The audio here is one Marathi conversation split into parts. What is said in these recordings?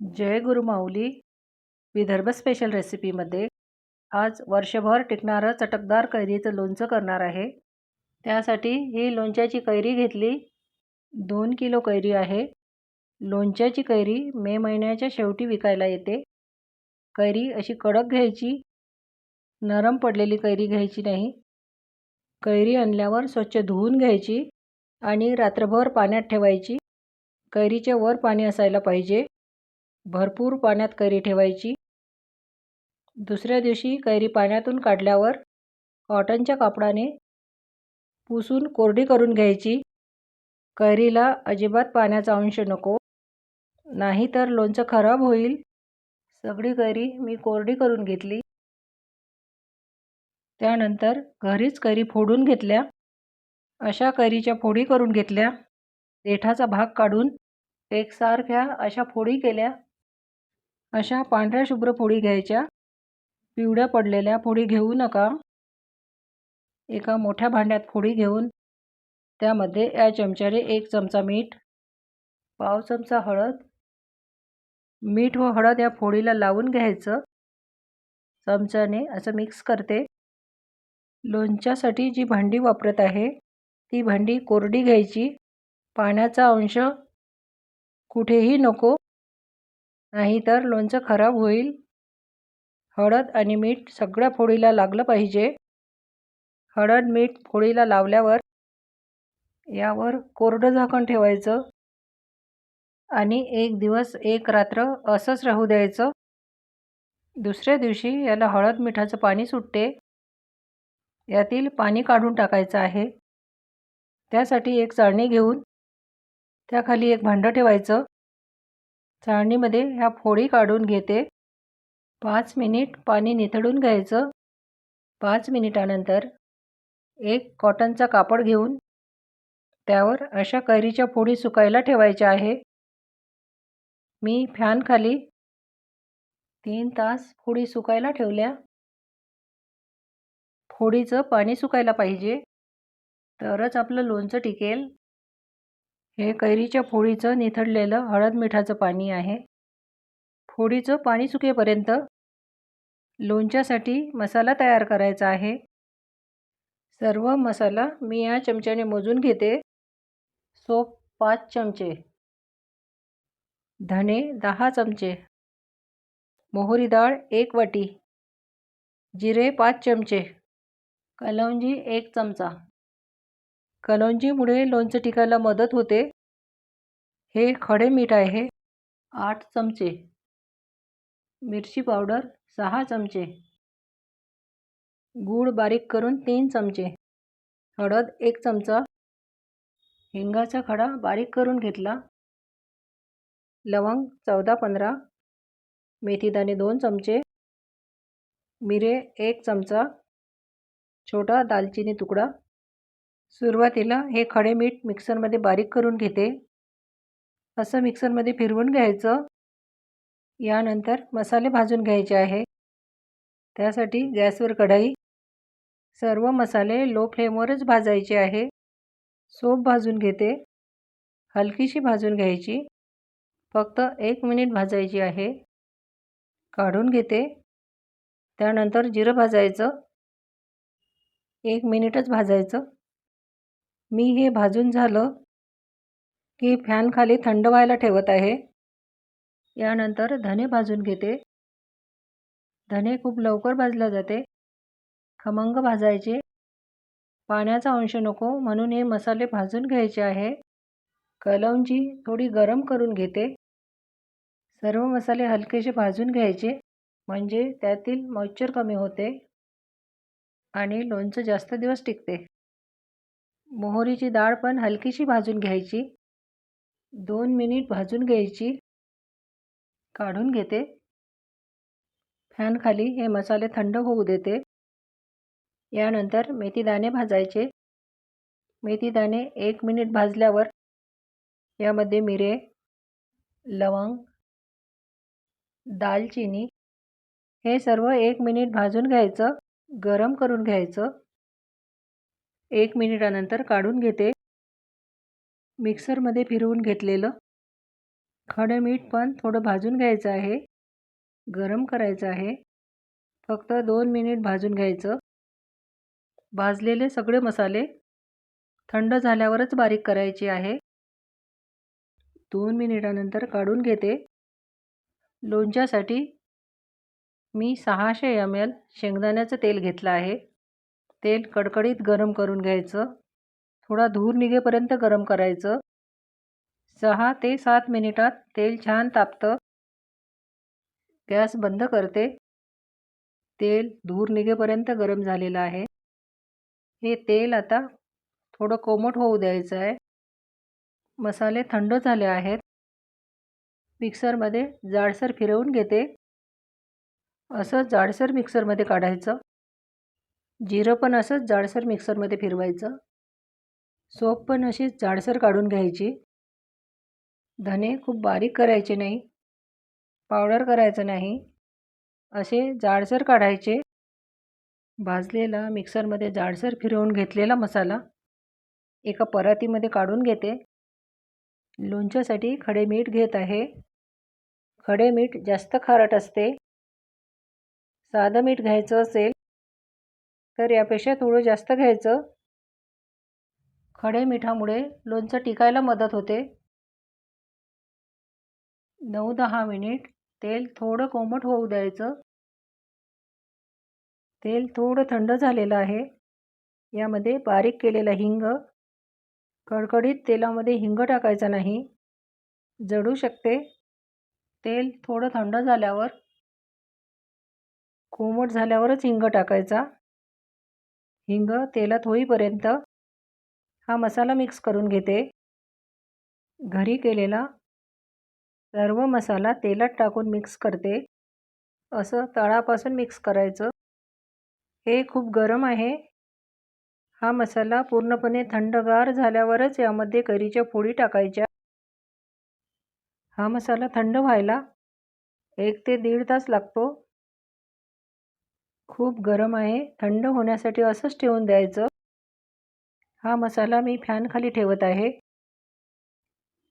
जय गुरुमाऊली विदर्भ स्पेशल रेसिपीमध्ये आज वर्षभर टिकणारं चटकदार कैरीचं लोणचं करणार आहे. त्यासाठी ही लोणच्याची कैरी घेतली. दोन किलो कैरी आहे. लोणच्याची कैरी मे महिन्याच्या शेवटी विकायला येते. कैरी अशी कडक घ्यायची. नरम पडलेली कैरी घ्यायची नाही. कैरी आणल्यावर स्वच्छ धुवून घ्यायची आणि रात्रभर पाण्यात ठेवायची. कैरीच्या वर पाणी असायला पाहिजे. भरपूर पाण्यात कैरी ठेवायची. दुसऱ्या दिवशी कैरी पाण्यातून काढल्यावर कॉटनच्या कापडाने पुसून कोरडी करून घ्यायची. कैरीला अजिबात पाण्याचा अंश नको. नाही तर लोणचं खराब होईल. सगळी कैरी मी कोरडी करून घेतली. त्यानंतर घरीच कैरी फोडून घेतल्या. अशा कैरीच्या फोडी करून घेतल्या. देठाचा भाग काढून एकसारख्या अशा फोडी केल्या. अशा पांढऱ्या शुभ्र फोडी घ्यायच्या. पिवळ्या पडलेल्या फोडी घेऊ नका. एका मोठ्या भांड्यात फोडी घेऊन त्यामध्ये या चमच्याने एक चमचा मीठ पाव चमचा हळद मीठ व हळद या फोडीला लावून घ्यायचं. चमच्याने असं मिक्स करते. लोणच्यासाठी जी भांडी वापरत आहे ती भांडी कोरडी घ्यायची. पाण्याचा अंश कुठेही नको. नाहीतर लोणचं खराब होईल. हळद आणि मीठ सगळ्या फोडीला लागलं पाहिजे. हळद मीठ फोडीला लावल्यावर यावर कोरडं झाकण ठेवायचं आणि एक दिवस एक रात्र असंच राहू द्यायचं. दुसऱ्या दिवशी याला हळद मिठाचं पाणी सुटते. यातील पाणी काढून टाकायचं आहे. त्यासाठी एक चाळणी घेऊन त्याखाली एक भांडं ठेवायचं. चाळणीमध्ये ह्या फोडी काढून घेते. पाच मिनिट पाणी निथळून घ्यायचं. पाच मिनिटानंतर एक कॉटनचा कापड घेऊन त्यावर अशा कैरीच्या फोडी सुकायला ठेवायच्या आहे. मी फॅनखाली तीन तास फोडी सुकायला ठेवल्या. फोडीचं पाणी सुकायला पाहिजे. तरच आपलं लोणचं टिकेल. हे कैरीच्या फोडीचं निथळलेलं हळद मिठाचं पाणी आहे. फोडीचं पाणी सुकेपर्यंत लोणच्यासाठी मसाला तयार करायचा आहे. सर्व मसाला मी या चमच्याने मोजून घेते. सोप पाच चमचे. धणे दहा चमचे. मोहरी डाळ एक वाटी. जिरे पाच चमचे. कलौंजी एक चमचा. कलौंजीमुळे लोणचं टिकायला मदत होते. हे खडे मीठ आहे. आठ चमचे. मिरची पावडर सहा चमचे. गूळ बारीक करून तीन चमचे. हळद एक चमचा. हिंगाचा खडा बारीक करून घेतला. लवंग चौदा पंधरा. मेथीदाणे दोन चमचे. मिरे एक चमचा. छोटा दालचिनी तुकडा. सुरुवातीला हे खडे मीठ मिक्सरमध्ये बारीक करून घेते. असं मिक्सरमध्ये फिरवून घ्यायचं. यानंतर मसाले भाजून घ्यायचे आहे. त्यासाठी गॅसवर कढाई. सर्व मसाले लो फ्लेमवरच भाजायचे आहे. सोप भाजून घेते. हलकीशी भाजून घ्यायची. फक्त एक मिनिट भाजायची आहे. काढून घेते. त्यानंतर जिरं भाजायचं. एक मिनिटच भाजायचं. मी हे भाजून झालं की फॅनखाली थंड व्हायला ठेवत आहे. यानंतर धने भाजून घेते. धने खूप लवकर भाजले जाते. खमंग भाजायचे. पाण्याचा अंश नको म्हणून हे मसाले भाजून घ्यायचे आहे. कलौंजी थोडी गरम करून घेते. सर्व मसाले हलकेसे भाजून घ्यायचे. म्हणजे त्यातील मॉइश्चर कमी होते. आणि लोणचं जास्त दिवस टिकते. मोहरीची डाळ पण हलकीशी भाजून घ्यायची. दोन मिनिट भाजून घ्यायची. काढून घेते. फॅनखाली हे मसाले थंड होऊ देते. यानंतर मेथीदाणे भाजायचे. मेथीदाणे एक मिनिट भाजल्यावर यामध्ये मिरे लवंग दालचिनी हे सर्व एक मिनिट भाजून घ्यायचं. गरम करून घ्यायचं. एक मिनिटानंतर काढून घेते. मिक्सरमध्ये फिरवून घेतलेलं खडे मीठ पण थोडं भाजून घ्यायचं आहे. गरम करायचं आहे. फक्त दोन मिनिट भाजून घ्यायचं. भाजलेले सगळे मसाले थंड झाल्यावरच बारीक करायचे आहे. दोन मिनिटानंतर काढून घेते. लोणच्यासाठी मी सहाशे एम एल शेंगदाण्याचं तेल घेतलं आहे. तेल कडकडीत गरम करून घ्यायचं. थोडा धूर निघेपर्यंत गरम करायचं. सहा ते सात मिनिटात तेल छान तापतं. गॅस बंद करते. तेल धूर निघेपर्यंत गरम झालेलं आहे. हे तेल आता थोडं कोमट होऊ द्यायचं आहे. मसाले थंड झाले आहेत. मिक्सरमध्ये जाडसर फिरवून घेते. असं जाडसर मिक्सरमध्ये काढायचं. जिरं पण असंच जाडसर मिक्सरमध्ये फिरवायचं. सोप पण अशीच जाडसर काढून घ्यायची. धने खूप बारीक करायचे नाही. पावडर करायचं नाही. असे जाडसर काढायचे. भाजलेला मिक्सरमध्ये जाडसर फिरवून घेतलेला मसाला एका परातीमध्ये काढून घेते. लोणच्यासाठी खडे मीठ घेत आहे. खडे मीठ जास्त खारट असते. साधं मीठ घ्यायचं असेल तर यापेक्षा थोडं जास्त घ्यायचं. खडे मिठामुळे लोणचं टिकायला मदत होते. नऊ दहा मिनिट तेल थोडं कोमट होऊ द्यायचं. तेल थोडं थंड झालेलं आहे. यामध्ये बारीक केलेला हिंग. कडकडीत तेलामध्ये हिंग टाकायचा नाही. जळू शकते. तेल थोडं थंड झाल्यावर कोमट झाल्यावरच हिंग टाकायचा. हिंग तेलात होईपर्यंत हा मसाला मिक्स करून घेते. घरी केलेला सर्व मसाला तेलात टाकून मिक्स करते. असं तळापासून मिक्स करायचं. हे खूप गरम आहे. हा मसाला पूर्णपणे थंडगार झाल्यावरच यामध्ये करीच्या फोडी टाकायच्या. हा मसाला थंड व्हायला एक ते दीड तास लागतो. खूप गरम आहे. थंड होण्यासाठी असंच ठेवून द्यायचं. हा मसाला मी फॅनखाली ठेवत आहे.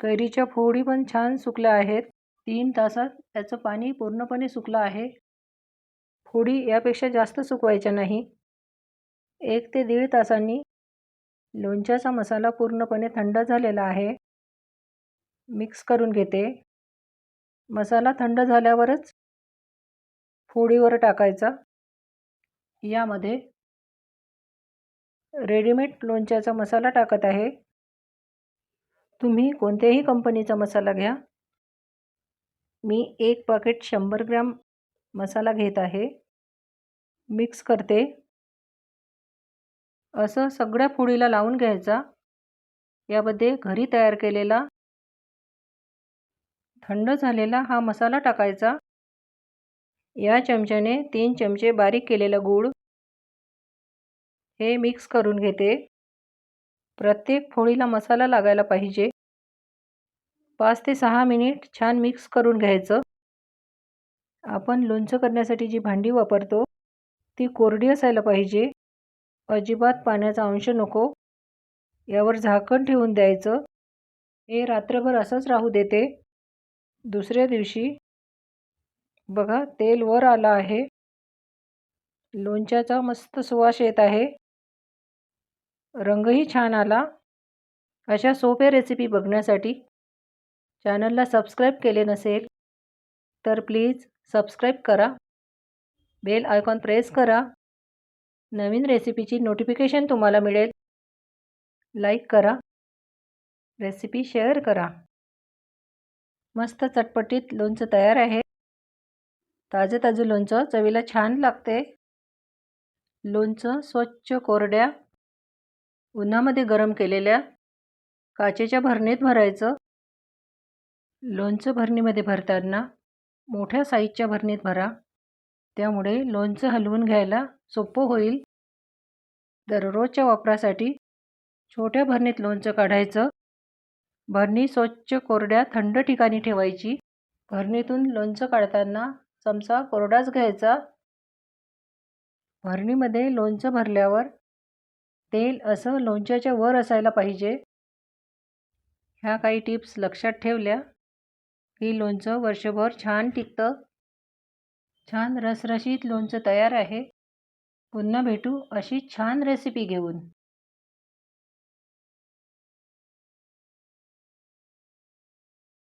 कैरीच्या फोडी पण छान सुकल्या आहेत. तीन तासात त्याचं पाणी पूर्णपणे सुकलं आहे. फोडी यापेक्षा जास्त सुकवायच्या नाही. एक ते दीड तासांनी लोणच्याचा मसाला पूर्णपणे थंड झालेला आहे. मिक्स करून घेते. मसाला थंड झाल्यावरच फोडीवर टाकायचा. यामध्ये रेडीमेड लोणच्याचा मसाला टाकत आहे. तुम्ही कोणत्याही कंपनीचा मसाला घ्या. मी एक पॅकेट शंभर ग्रॅम मसाला घेत आहे. मिक्स करते. असं सगळ्या फुडीला लावून घ्यायचा. यामध्ये घरी तयार केलेला थंड झालेला हा मसाला टाकायचा. या चमच्याने तीन चमचे बारीक केलेलं गूळ हे मिक्स करून घेते. प्रत्येक फोळीला मसाला लागायला पाहिजे. पाच ते सहा मिनिट छान मिक्स करून घ्यायचं. आपण लोणचं करण्यासाठी जी भांडी वापरतो ती कोरडी असायला पाहिजे. अजिबात पाण्याचा अंश नको. यावर झाकण ठेवून द्यायचं. हे रात्रभर असंच राहू देते. दुसऱ्या दिवशी बघा तेल वर आलं आहे. लोणच्याचा मस्त सुवास येत आहे. रंगही छान आला. अशा सोप्या रेसिपी बघण्यासाठी चॅनलला सबस्क्राईब केले नसेल तर प्लीज सबस्क्राईब करा. बेल आयकॉन प्रेस करा. नवीन रेसिपीची नोटिफिकेशन तुम्हाला मिळेल. लाईक करा. रेसिपी शेअर करा. मस्त चटपटीत लोणचं तयार आहे. ताजं ताजं लोणचं चवीला छान लागते. लोणचं स्वच्छ कोरड्या उन्हामध्ये गरम केलेल्या काचेच्या भरणीत भरायचं. लोणचं भरणीमध्ये भरताना मोठ्या साईजच्या भरणीत भरा. त्यामुळे लोणचं हलवून घ्यायला सोपं होईल. दररोजच्या वापरासाठी छोट्या भरणीत लोणचं काढायचं. भरणी स्वच्छ कोरड्या थंड ठिकाणी ठेवायची. भरणीतून लोणचं काढताना चमचा कोरडाच घ्यायचा. भरणीमध्ये लोणचं भरल्यावर तेल असं लोणच्याच्या वर असायला पाहिजे. ह्या काही टिप्स लक्षात ठेवल्या. की लोणचं वर्षभर छान टिकतं. छान रसरशीत लोणचं तयार आहे. पुन्हा भेटू अशी छान रेसिपी घेऊन.